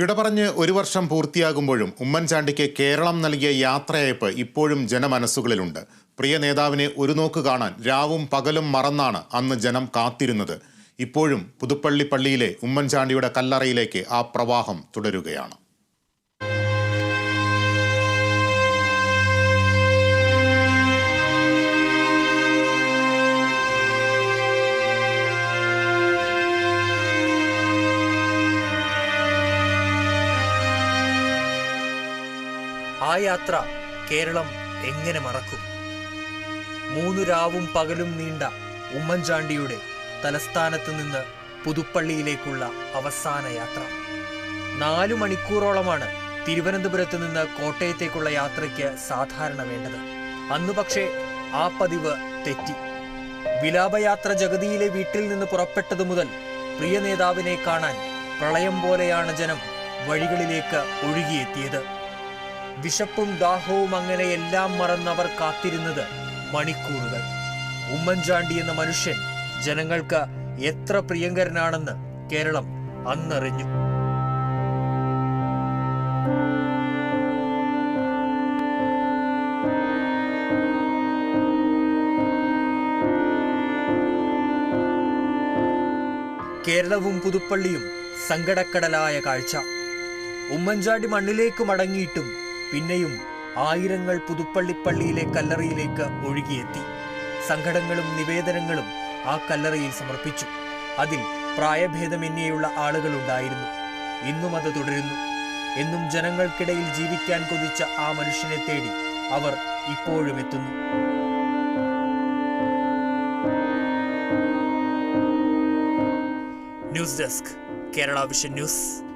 വിട പറഞ്ഞ് ഒരു വർഷം പൂർത്തിയാകുമ്പോഴും ഉമ്മൻചാണ്ടിക്ക് കേരളം നൽകിയ യാത്രയയപ്പ് ഇപ്പോഴും ജനമനസ്സുകളിലുണ്ട്. പ്രിയ നേതാവിനെ ഒരു നോക്ക് കാണാൻ രാവും പകലും മറന്നാണ് അന്ന് ജനം കാത്തിരുന്നത്. ഇപ്പോഴും പുതുപ്പള്ളി പള്ളിയിലെ ഉമ്മൻചാണ്ടിയുടെ കല്ലറയിലേക്ക് ആ പ്രവാഹം തുടരുകയാണ്. ആ യാത്ര കേരളം എങ്ങനെ മറക്കും? മൂന്നു രാവും പകലും നീണ്ട ഉമ്മൻചാണ്ടിയുടെ തലസ്ഥാനത്ത് നിന്ന് പുതുപ്പള്ളിയിലേക്കുള്ള അവസാന യാത്ര. നാലു മണിക്കൂറോളമാണ് തിരുവനന്തപുരത്ത് നിന്ന് കോട്ടയത്തേക്കുള്ള യാത്രയ്ക്ക് സാധാരണ വേണ്ടത്. അന്ന് പക്ഷേ ആ പതിവ് തെറ്റി. വിലാപയാത്ര ജഗതിയിലെ വീട്ടിൽ നിന്ന് പുറപ്പെട്ടതു മുതൽ പ്രിയ നേതാവിനെ കാണാൻ പ്രളയം പോലെയാണ് ജനം വഴികളിലേക്ക് ഒഴുകിയെത്തിയത്. വിശപ്പും ദാഹവും അങ്ങനെ എല്ലാം മറന്നവർ കാത്തിരുന്നത് മണിക്കൂറുകൾ. ഉമ്മൻചാണ്ടി എന്ന മനുഷ്യൻ ജനങ്ങൾക്ക് എത്ര പ്രിയങ്കരനാണെന്ന് കേരളം അന്നറിഞ്ഞു. കേരളവും പുതുപ്പള്ളിയും സങ്കടക്കടലായ കാഴ്ച. ഉമ്മൻചാണ്ടി മണ്ണിലേക്ക് മടങ്ങിയിട്ടും പിന്നെയും ആയിരങ്ങൾ പുതുപ്പള്ളിപ്പള്ളിയിലെ കല്ലറയിലേക്ക് ഒഴുകിയെത്തി. സങ്കടങ്ങളും നിവേദനങ്ങളും ആ കല്ലറയിൽ സമർപ്പിച്ചു. അതിൽ പ്രായഭേദമന്യേയുള്ള ആളുകളുണ്ടായിരുന്നു. ഇന്നും അത് തുടരുന്നു. എന്നും ജനങ്ങൾക്കിടയിൽ ജീവിക്കാൻ കൊതിച്ച ആ മനുഷ്യനെ തേടി അവർ ഇപ്പോഴും എത്തുന്നു. News desk Kerala vision news.